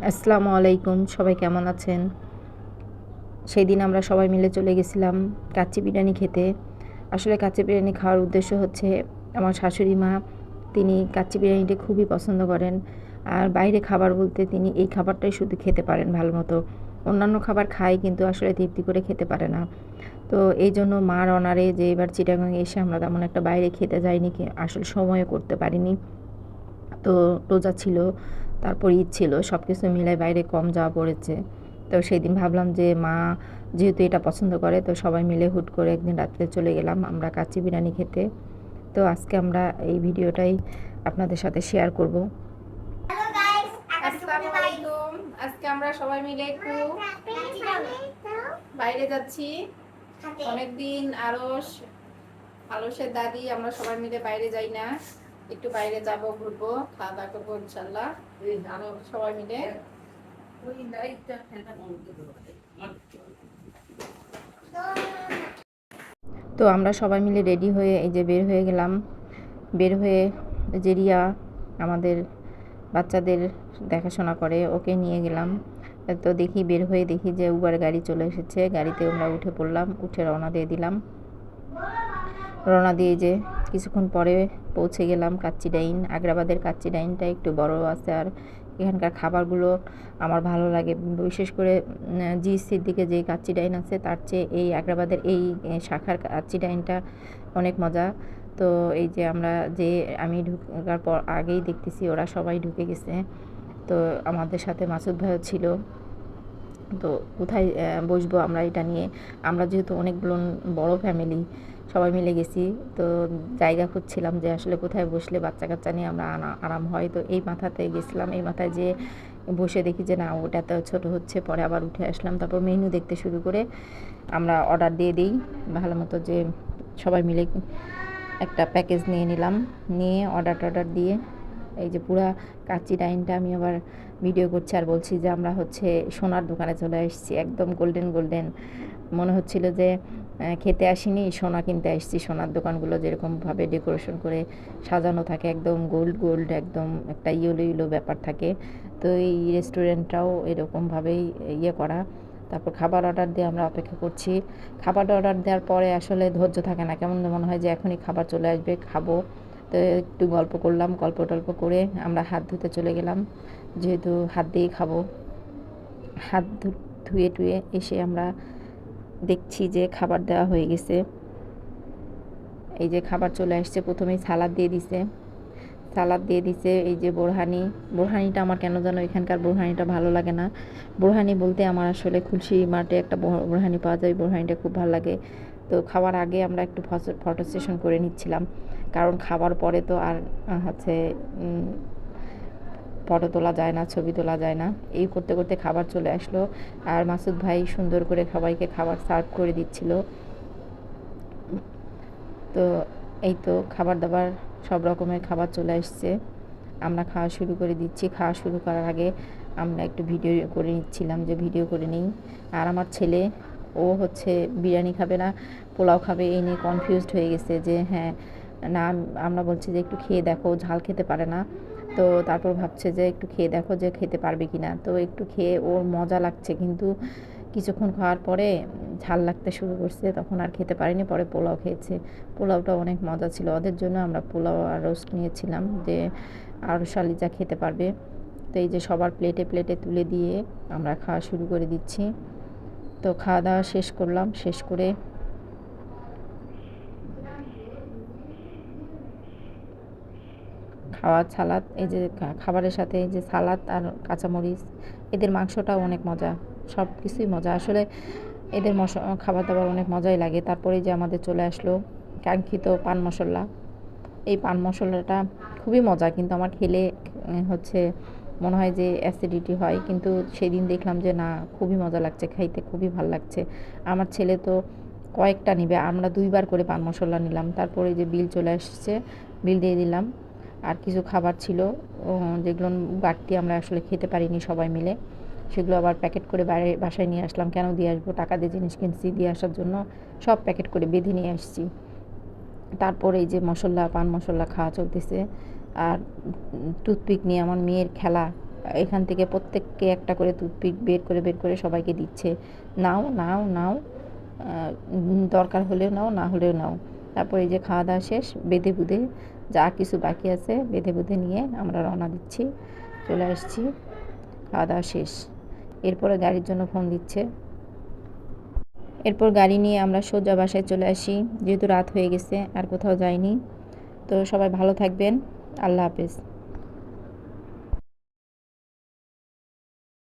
আসসালামু আলাইকুম, সবাই কেমন আছেন? সেই দিন আমরা সবাই মিলে চলে গেছিলাম কাচ্চি বিরিয়ানি খেতে। আসলে কাচ্চি বিরিয়ানি খাওয়ার উদ্দেশ্য হচ্ছে আমার শাশুড়ি মা, তিনি কাচ্চি বিরিয়ানিটা খুবই পছন্দ করেন। আর বাইরে খাবার বলতে তিনি এই খাবারটাই শুধু খেতে পারেন ভালো মতো অন্যান্য খাবার খায় কিন্তু আসলে তৃপ্তি করে খেতে পারে না। তো এই জন্য মার অনারে যে এবার চিটাগাং এসে আমরা তেমন একটা বাইরে খেতে যাইনি আসলে সময়ও করতে পারিনি। তো রোজা ছিল তারপর ঈদ ছিল সব কিছু মিলাই বাইরে কম যাওয়া পড়েছে। তো সেই দিন ভাবলাম যে মা যেহেতু এটা পছন্দ করে তো সবাই মিলে হুট করে একদিন রাত্রে চলে গেলাম আমরা কাচ্চি বিরিয়ানি খেতে। তো আজকে আমরা এই ভিডিওটাই আপনাদের সাথে শেয়ার করব। আজকে আমরা সবাই মিলে একটু বাইরে যাচ্ছি। অনেকদিন আরস আলসের দাদি আমরা সবাই মিলে বাইরে যাই না। একটু বাইরে যাব, ঘুরবো খাওয়া দাওয়া করব ইনশাল্লাহ আরও সবাই মিলে। তো আমরা সবাই মিলে রেডি হয়ে এই যে বের হয়ে গেলাম। বের হয়ে যে রিয়া আমাদের বাচ্চাদের দেখাশোনা করে, ওকে নিয়ে গেলাম। তো দেখি, বের হয়ে দেখি যে উবার গাড়ি চলে এসেছে। গাড়িতে আমরা উঠে পড়লাম, উঠে রওনা দিয়ে দিলাম। রওনা দিয়ে যে কিছুক্ষণ পরে পৌঁছে গেলাম কাচ্চি ডাইন। আগ্রাবাদের কাচ্চি ডাইনটা একটু বড় আছে আর এখানকার খাবারগুলো আমার ভালো লাগে। বিশেষ করে জি দিকে যে কাচ্চি ডাইন আছে, তার চেয়ে এই আগ্রাবাদের এই শাখার কাচ্চি ডাইনটা অনেক মজা। তো এই যে আমরা যে, আমি ঢুকার পর আগেই দেখতেছি ওরা সবাই ঢুকে গেছে। তো আমাদের সাথে মাসুদ ভাইও ছিল। তো কোথায় বসবো আমরা এটা নিয়ে? আমরা যেহেতু অনেকগুলো বড় ফ্যামিলি সবাই মিলে গেছি। তো জায়গা খুঁজছিলাম যে আসলে কোথায় বসলে বাচ্চা কাচ্চা নিয়ে আমরা আরাম হয়। তো এই মাথাতে গেছিলাম। এই মাথায় যে বসে দেখি যে না, ওটা তো ছোটো হচ্ছে, পরে আবার উঠে আসলাম। তারপর মেনু দেখতে শুরু করে আমরা অর্ডার দিয়ে দিই। ভালো মতো যে সবাই মিলে একটা প্যাকেজ নিয়ে নিলাম। নিয়ে অর্ডার টর্ডার দিয়ে এই যে পুরা কাচি ডাইনটা আমি আবার ভিডিও করছি আর বলছি যে আমরা হচ্ছে সোনার দোকানে চলে এসেছি একদম গোল্ডেন গোল্ডেন মনে হচ্ছিল যে খেতে আসিনি, সোনা কিনতে আসছি। সোনার দোকানগুলো যেরকমভাবে ডেকোরেশন করে সাজানো থাকে, একদম গোল্ড গোল্ড একদম একটা ইয়েলো ইয়েলো ব্যাপার থাকে। তো এই রেস্টুরেন্টটাও এরকমভাবেই ইয়ে করা। তারপর খাবার অর্ডার দিয়ে আমরা অপেক্ষা করছি। খাবার অর্ডার দেওয়ার পরে আসলে ধৈর্য থাকে না। কেমন মনে হয় যে এখনই খাবার চলে আসবে, খাব। তো একটু গল্প করলাম, গল্প টল্প করে আমরা হাত ধুতে চলে গেলাম। যেহেতু হাত দিয়ে খাব। হাত ধুয়ে টুয়ে এসে আমরা দেখছি যে খাবার দেওয়া হয়ে গেছে। এই যে খাবার চলে আসছে, প্রথমেই সালাদ দিয়ে দিছে। সালাদ দিয়ে দিছে, এই যে বোরহানি। বোরহানিটা আমার কেন যেন এখানকার বোরহানিটা ভালো লাগে না। বোরহানি বলতে আমার আসলে খুলশি মাঠে একটা বোরহানি পাওয়া যায়, বোরহানিটা খুব ভালো লাগে। তো খাওয়ার আগে আমরা একটু ফটো সেশন করে নিচ্ছিলাম। কারণ খাবার পরে তো আর হচ্ছে ফটো তোলা যায় না, ছবি তোলা যায় না। এই করতে করতে খাবার চলে আসলো। আর মাসুদ ভাই সুন্দর করে সবাইকে খাবার সার্ভ করে দিচ্ছিল। তো এই তো খাবার দাবার সব রকমের খাবার চলে আসছে। আমরা খাওয়া শুরু করে দিচ্ছি। খাওয়া শুরু করার আগে আমরা একটু ভিডিও করে নিচ্ছিলাম যে ভিডিও করে নিই। আর আমার ছেলে, ও হচ্ছে বিরিয়ানি খাবে না, পোলাও খাবে, এই নিয়ে কনফিউজড হয়ে গেছে যে হ্যাঁ না, আমরা বলছি যে একটু খেয়ে দেখো ঝাল খেতে পারে না। তো তারপর ভাবছে যে একটু খেয়ে দেখো যে খেতে পারবে কি না তো একটু খেয়ে ওর মজা লাগছে কিন্তু কিছুক্ষণ খাওয়ার পরে ঝাল লাগতে শুরু করছে, তখন আর খেতে পারিনি, পরে পোলাও খেয়েছে। পোলাওটা অনেক মজা ছিল। ওদের জন্য আমরা পোলাও আর রোস্ট নিয়েছিলাম যে আর শালিজা খেতে পারবে। তো এই যে সবার প্লেটে প্লেটে তুলে দিয়ে আমরা খাওয়া শুরু করে দিচ্ছি। তো খাওয়া দাওয়া শেষ করলাম, শেষ করে খাওয়ার সালাদ, এই যে খাবারের সাথে এই যে সালাদ আর কাঁচামরিচ, এদের মাংসটাও অনেক মজা। সব কিছুই মজা। আসলে এদের মশ খাবার দাবার অনেক মজাই লাগে। তারপরে যে আমাদের চলে আসলো কাঙ্ক্ষিত পান মশলা। এই পান মশলাটা খুবই মজা, কিন্তু আমার খেলে হচ্ছে মনে হয় যে অ্যাসিডিটি হয়। কিন্তু সেদিন দেখলাম যে না, খুবই মজা লাগছে, খাইতে খুবই ভালো লাগছে। আমার ছেলে তো কয়েকটা নিবে, আমরা দুইবার করে পান মশলা নিলাম। তারপরে যে বিল চলে আসছে, বিল দিয়ে দিলাম। আর কিছু খাবার ছিল যেগুলো বাড়তি আমরা আসলে খেতে পারিনি সবাই মিলে। সেগুলো আবার প্যাকেট করে বাইরে বাসায় নিয়ে আসলাম, কেন দিয়ে আসব, টাকা দিয়ে জিনিস কিনছি, দিয়ে আসার জন্য সব প্যাকেট করে বেঁধে নিয়ে আসছি। তারপরে এই যে মশলা, পান মশলা খাওয়া চলতেছে। আর টুথপিক নিয়ে আমার মেয়ের খেলা, এখান থেকে প্রত্যেককে একটা করে টুথপিক বের করে বের করে সবাইকে দিচ্ছে। নাও নাও নাও দরকার হলেও নাও, না হলেও নাও। তারপর এই যে খাওয়া দাওয়া শেষ, বেঁধে বুঁধে যা কিছু বাকি আছে বেঁধে বুঁধে নিয়ে আমরা রওনা দিচ্ছি, চলে আসছি। খাওয়া দাওয়া শেষ। এরপরে গাড়ির জন্য ফোন দিচ্ছে। এরপর গাড়ি নিয়ে আমরা সোজা বাসায় চলে আসি। যেহেতু রাত হয়ে গেছে, আর কোথাও যাইনি। তো সবাই ভালো থাকবেন। আল্লাহ হাফেজ।